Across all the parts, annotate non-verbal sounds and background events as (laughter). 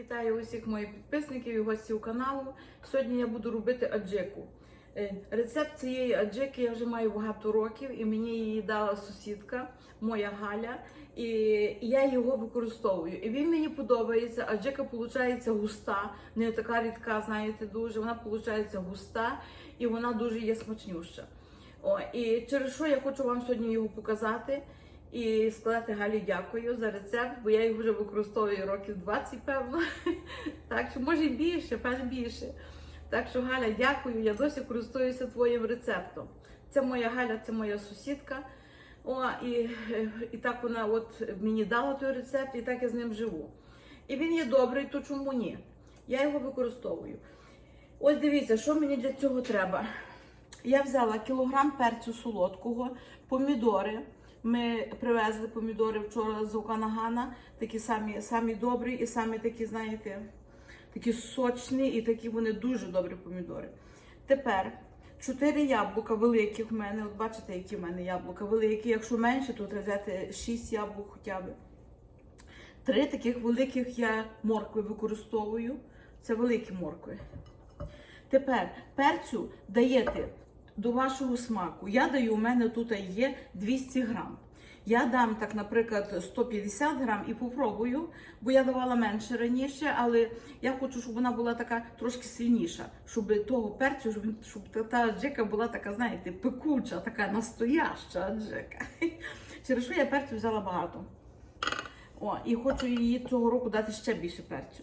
Вітаю усіх моїх підписників і гостів каналу. Сьогодні я буду робити аджику. Е, Рецепт цієї аджики я вже маю багато років, і мені її дала сусідка, моя Галя, і я його використовую. І він мені подобається. Аджика виходить густа, не така рідка, знаєте, дуже. Вона виходить густа і вона дуже є смачнюща. О, і через що я хочу вам сьогодні його показати і сказати Галі дякую за рецепт, бо я його вже використовую років 20, певно. (laughs) Так що може більше, певно більше. Так що Галя, дякую, я досі користуюся твоїм рецептом. Це моя Галя, це моя сусідка. О, і, і так вона от мені дала той рецепт, і так я з ним живу. І він є добрий, то чому ні? Я його використовую. Ось дивіться, що мені для цього треба. Я взяла кілограм перцю солодкого, помідори. Ми привезли помідори вчора з Оканагана, такі самі, самі добрі і самі такі, знаєте, такі сочні і такі вони дуже добрі помідори. Тепер 4 яблука великих в мене. От бачите, які в мене яблука великі. Якщо менше, то взяти 6 яблук хоча б. Три таких великих я моркви використовую. Це великі моркви. Тепер перцю даєте до вашого смаку. Я даю, у мене тут є 200 грам. Я дам так, наприклад, 150 грам і попробую, бо я давала менше раніше, але я хочу, щоб вона була така трошки сильніша, щоб того перцю, щоб, щоб та- аджика була така, знаєте, пекуча, така настояща аджика. (laughs) Через що я перцю взяла багато. О, і хочу її цього року дати ще більше перцю.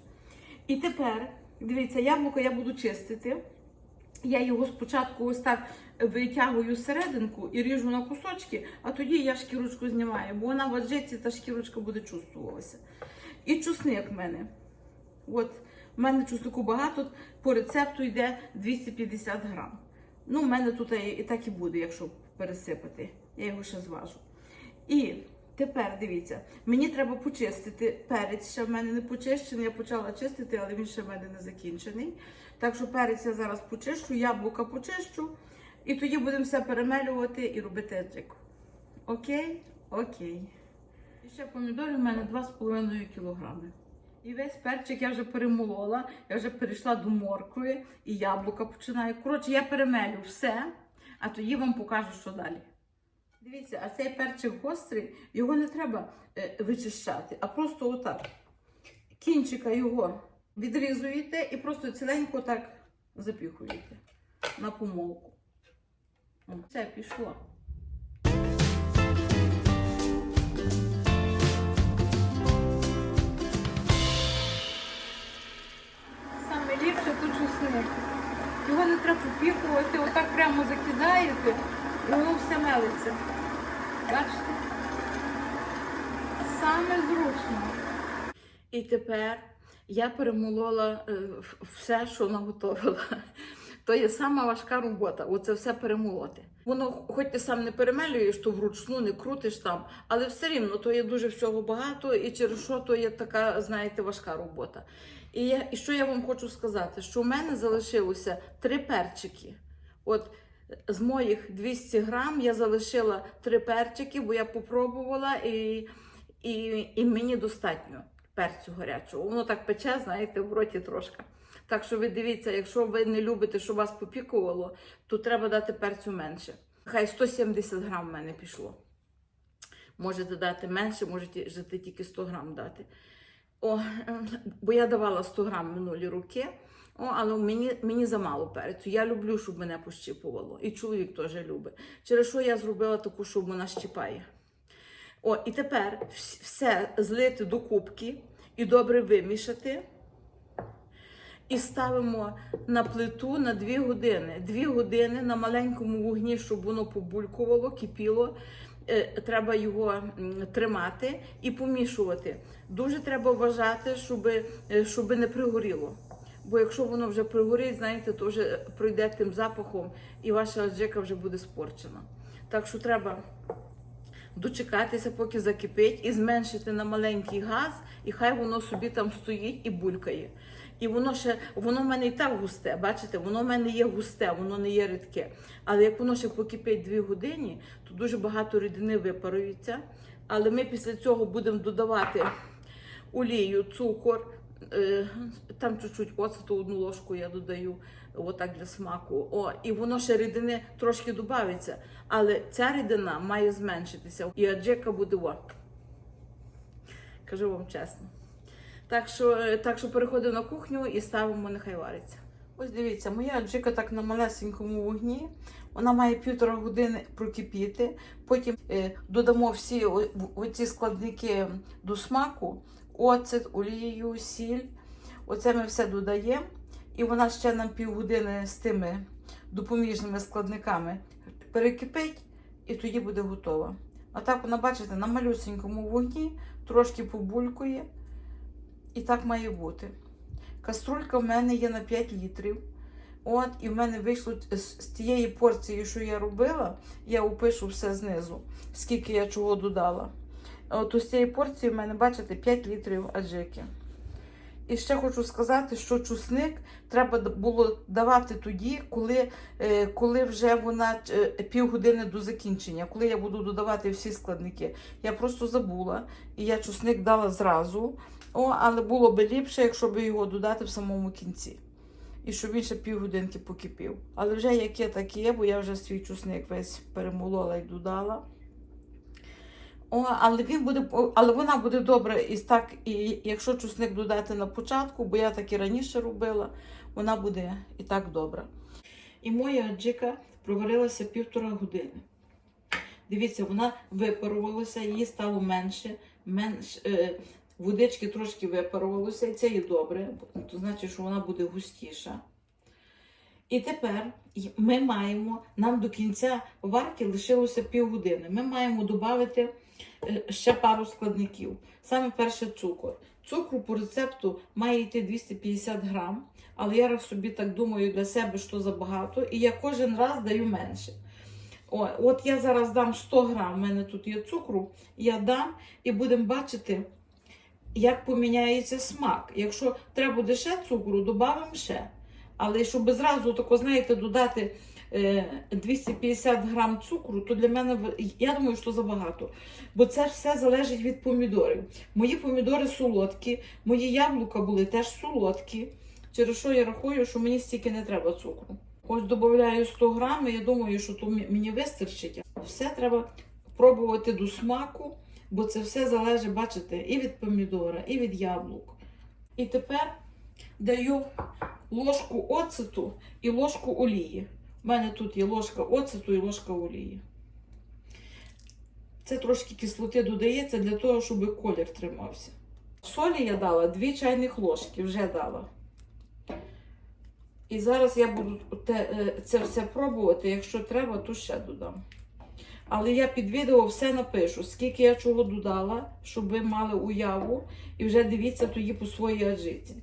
І тепер, дивіться, яблуко я буду чистити. Я його спочатку ось так витягую серединку і ріжу на кусочки, а тоді я шкірочку знімаю, бо вона в та шкірочка буде чувствувалася. І чусник в мене. От, в мене чуснику багато, по рецепту йде 250 грам. Ну, в мене тут і так і буде, якщо пересипати. Я його ще зважу. І тепер дивіться, мені треба почистити перець. Ще в мене не почищений. Я почала чистити, але він ще в мене не закінчений. Так що перець я зараз почищу, яблука почищу, і тоді будемо все перемелювати і робити аджику. Окей? Окей. І ще помідори в мене 2,5 кілограми. І весь перчик я вже перемолола, я вже перейшла до моркви і яблука починаю. Коротше, я перемелю все, а тоді вам покажу, що далі. Дивіться, а цей перчик гострий, його не треба е, вичищати, а просто отак. Кінчика його відрізуєте і просто ціленько так запіхуєте на помолку. Це пішло. Саме ліпше тут чесник. Його не треба попікувати, отак прямо закидаєте, і воно все мелиться. Бачите? Саме зручно. І тепер я перемолола е, все, що наготовила. (laughs) То є сама важка робота, оце все перемолоти. Воно, хоч ти сам не перемелюєш, то вручну не крутиш там, але все рівно то є дуже всього багато, і через що то є така, знаєте, важка робота. І, я, і що я вам хочу сказати? Що у мене залишилося три перчики. От з моїх 200 грам я залишила три перчики, бо я попробувала і, і, і мені достатньо перцю гарячого. Воно так пече, знаєте, в роті трошки. Так що ви дивіться, якщо ви не любите, щоб вас попікувало, то треба дати перцю менше. Хай 170 грам в мене пішло. Можете дати менше, можете тільки 100 грам дати. О, бо я давала 100 грам минулі роки, о, але мені, мені замало перцю. Я люблю, щоб мене пощіпувало. І чоловік теж любить. Через що я зробила таку, щоб вона щіпає. О, і тепер все злити до кубки і добре вимішати. І ставимо на плиту на 2 години. 2 години на маленькому вогні, щоб воно побулькувало, кипіло. Е, Треба його тримати і помішувати. Дуже треба вважати, щоб, е, щоб не пригоріло. Бо якщо воно вже пригорить, знаєте, то вже пройде тим запахом і ваша аджика вже буде спорчена. Так що треба дочекатися, поки закипить, і зменшити на маленький газ, і хай воно собі там стоїть і булькає. І воно ще, воно в мене і так густе, бачите, воно в мене є густе, воно не є рідке. Але як воно ще покипить 2 години, то дуже багато рідини випарується. Але ми після цього будемо додавати олію, цукор, Е, Там чуть-чуть оцету одну ложку я додаю, отак для смаку. О, і воно ще рідини трошки додається. Але ця рідина має зменшитися. І аджика буде. Кажу вам чесно. Так що, е, так що переходимо на кухню і ставимо, нехай вариться. Ось дивіться, моя аджика так на малесенькому вогні. Вона має півтора години прокипіти. Потім е, додамо всі оці складники до смаку: оцет, олію, сіль. Оце ми все додаємо. І вона ще нам півгодини з тими допоміжними складниками перекипить, і тоді буде готова. А так вона, бачите, на малюсенькому вогні трошки побулькує. І так має бути. Каструлька в мене є на 5 літрів. От, і в мене вийшло з, тієї порції, що я робила, я опишу все знизу, скільки я чого додала. От з цієї порції в мене, бачите, 5 літрів аджики. І ще хочу сказати, що чусник треба було давати тоді, коли, е, коли вже вона е, півгодини до закінчення, коли я буду додавати всі складники. Я просто забула, і я чусник дала зразу. О, але було би ліпше, якщо б його додати в самому кінці. І щоб він ще півгодинки покипів. Але вже яке так є, бо я вже свій чусник весь перемолола і додала. О, але він буде, але вона буде добре і так, і якщо чусник додати на початку, бо я так і раніше робила, вона буде і так добра. І моя аджика проварилася півтора години. Дивіться, вона випарувалася, її стало менше, менш, е, водички трошки випарувалося, і це є добре, то значить, що вона буде густіша. І тепер ми маємо, нам до кінця варки лишилося півгодини. Ми маємо додати ще пару складників. Саме перше цукор. Цукру по рецепту має йти 250 грам, але я собі так думаю для себе, що забагато, і я кожен раз даю менше. О, от я зараз дам 100 грам, в мене тут є цукру, я дам і будемо бачити, як поміняється смак. Якщо треба буде ще цукру, додамо ще. Але щоб зразу тако, знаєте, додати е, 250 грам цукру, то для мене я думаю, що забагато. Бо це все залежить від помідорів. Мої помідори солодкі, мої яблука були теж солодкі. Через що я рахую, що мені стільки не треба цукру. Ось додаю 100 грам, і я думаю, що то мені вистачить. Все треба пробувати до смаку, бо це все залежить, бачите, і від помідора, і від яблук. І тепер даю ложку оцету і ложку олії. У мене тут є ложка оцету і ложка олії. Це трошки кислоти додається для того, щоб колір тримався. Солі я дала 2 чайних ложки, вже дала. І зараз я буду е, це все пробувати. Якщо треба, то ще додам. Але я під відео все напишу, скільки я чого додала, щоб ви мали уяву. І вже дивіться тоді по своїй аджиці.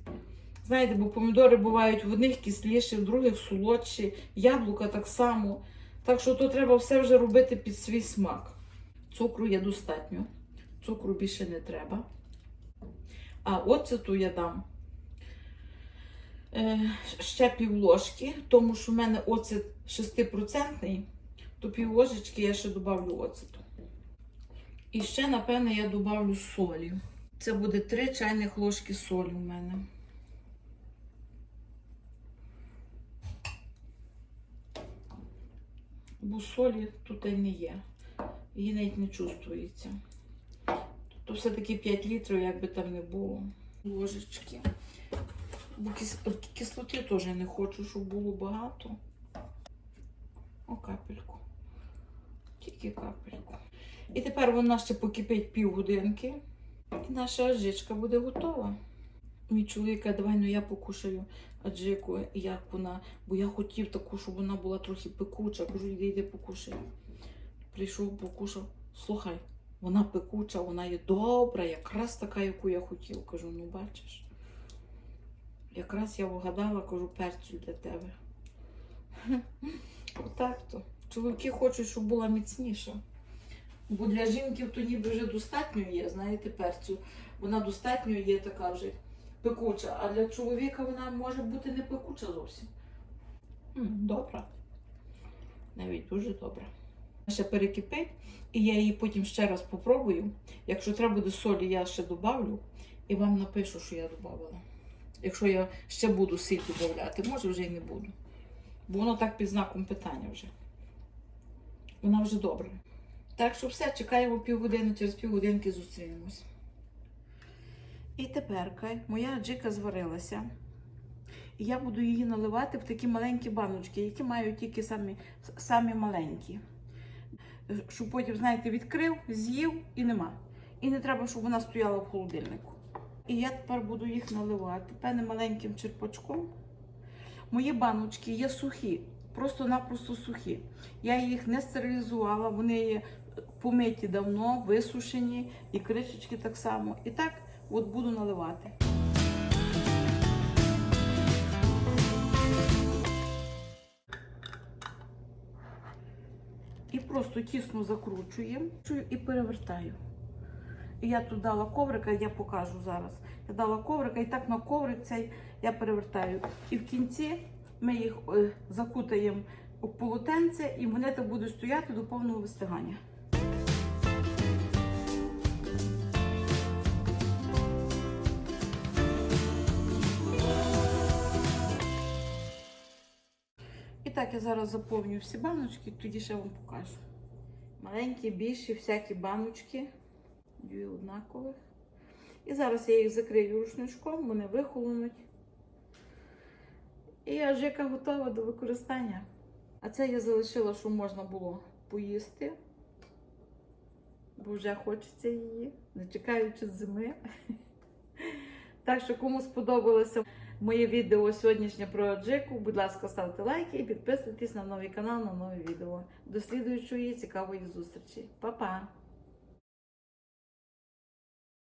Знаєте, бо помідори бувають в одних кисліші, в других солодші, яблука так само. Так що то треба все вже робити під свій смак. Цукру є достатньо, цукру більше не треба. А оцету я дам е, ще пів ложки, тому що в мене оцет 6%, то пів ложечки я ще додавлю оцету. І ще, напевне, я додавлю солі. Це буде 3 чайних ложки солі у мене. Бо солі тут і не є. Її навіть не чувствується. То все-таки 5 літрів, як би там не було. Ложечки. Бо кис- кислоти теж не хочу, щоб було багато. О, капельку. Тільки капельку. І тепер вона ще покипить півгодинки. І наша аджичка буде готова. Мій чоловік каже, давай ну я покушаю аджику, як вона, бо я хотів таку, щоб вона була трохи пекуча. Кажу, йди, йди покушай. Прийшов, покушав. Слухай, вона пекуча, вона є добра, якраз така, яку я хотів. Кажу, ну бачиш. Якраз я вгадала, кажу, перцю для тебе. (laughs) Отак то. Чоловіки хочуть, щоб була міцніша. Бо для жінки то ніби вже достатньо є, знаєте, перцю. Вона достатньо є така вже пекуча, а для чоловіка вона може бути не пекуча зовсім. Добра. Навіть дуже добра. Ще перекипить, і я її потім ще раз попробую. Якщо треба буде солі, я ще добавлю. І вам напишу, що я додавала. Якщо я ще буду сіль додавати, може вже й не буду. Бо воно так під знаком питання вже. Вона вже добра. Так що все, чекаємо півгодини, через півгодинки зустрінемось. І тепер моя джика зварилася. І я буду її наливати в такі маленькі баночки, які мають тільки самі, самі маленькі. Щоб потім, знаєте, відкрив, з'їв і нема. І не треба, щоб вона стояла в холодильнику. І я тепер буду їх наливати певним маленьким черпачком. Мої баночки є сухі, просто-напросто сухі. Я їх не стерилізувала, вони є помиті давно, висушені, і кришечки так само. І так от буду наливати. І просто тісно закручуємо і перевертаю. І я тут дала коврика, я покажу зараз. Я дала коврика, і так на коврик цей я перевертаю. І в кінці ми їх е, закутаємо у полотенце, і вони так будуть стояти до повного вистигання. І так я зараз заповню всі баночки, тоді ще вам покажу. Маленькі, більші, всякі баночки. Дві однакових. І зараз я їх закрию рушничком, вони вихолонуть. І ажика готова до використання. А це я залишила, щоб можна було поїсти, бо вже хочеться її, не чекаючи зими. (laughs) Так що, кому сподобалося моє відео сьогоднішнє про аджику, будь ласка, ставте лайки і підписуйтесь на новий канал, на нові відео. До слідуючої цікавої зустрічі. Па-па!